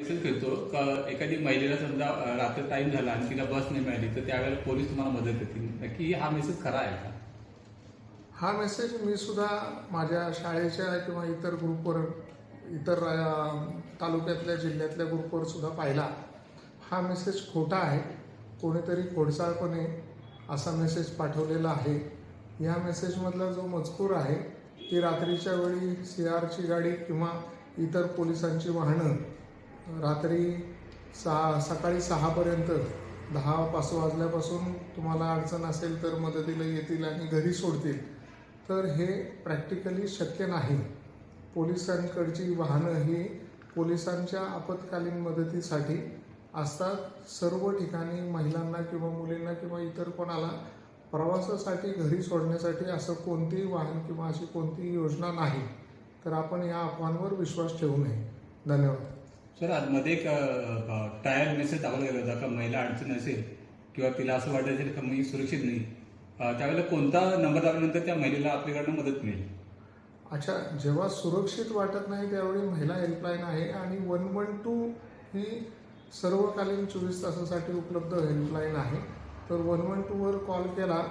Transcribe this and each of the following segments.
करतो का एखादी महिलेला समजा रात्र टाइम झाला आणि तिला बस नाही मिळाली तर त्यावेळेला पोलीस तुम्हाला मदत देतील. नक्की हा मेसेज खरा आहे का? हा मेसेज मी सुद्धा माझ्या शाळेच्या किंवा इतर ग्रुपवर इतर तालुक्यातल्या जिल्ह्यातल्या ग्रुपवर सुद्धा पाहिला. हा मेसेज खोटा आहे. कोणीतरी खोडसाळपणे असा मेसेज पाठवलेला आहे. या मेसेजमधला जो मजकूर आहे ती रात्रीच्या वेळी सी आरची गाडी किंवा इतर पोलिसांची वाहनं रात्री सहा सकाळी सहापर्यंत दहा पाच वाजल्यापासून तुम्हाला अडचण असेल तर मदतीला येतील आणि घरी सोडतील. तर हे प्रॅक्टिकली शक्य नाही. पोलिसांकडची वाहनं ही पोलिसांच्या आपत्कालीन मदतीसाठी असतात. सर्व ठिकाणी महिलांना किंवा मुलींना किंवा इतर कोणाला प्रवासासाठी घरी सोडण्यासाठी असं कोणतीही वाहन किंवा अशी कोणतीही योजना नाही. तर आपण या अफवांवर विश्वास ठेवू नये. धन्यवाद. सर आतमध्ये एक ट्रायल मेसेज दाखवला गेला होता का महिला अडचण असेल किंवा तिला असं वाटत असेल का मी सुरक्षित नाही त्यावेळेला कोणता नंबर दाबल्यानंतर त्या महिलेला आपल्याकडनं मदत मिळेल? अच्छा जेव्हा सुरक्षित वाटत नाही त्यावेळी महिला हेल्पलाईन आहे आणि वन वन टू ही सर्वकालीन चोवीस तासासाठी उपलब्ध हेल्पलाईन आहे. तर वन वन टूवर कॉल केला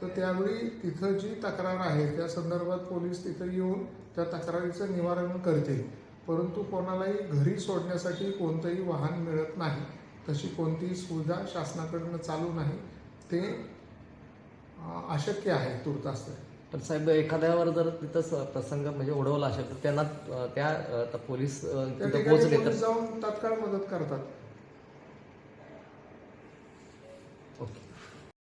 तर त्यावेळी तिथं जी तक्रार आहे त्या संदर्भात पोलीस तिथं येऊन त्या तक्रारीचं निवारण करतील. परंतु कोणालाही घरी सोडण्यासाठी कोणतंही वाहन मिळत नाही. तशी कोणतीही सुविधा शासनाकडनं चालू नाही. ते अशक्य आहे तुर्तास तर. पण साहेब एखाद्यावर जर तिथं प्रसंग म्हणजे ओढवला असेल तर त्यांना त्या पोलीस पोहोचले तर? जाऊन तात्काळ मदत करतात. ओके.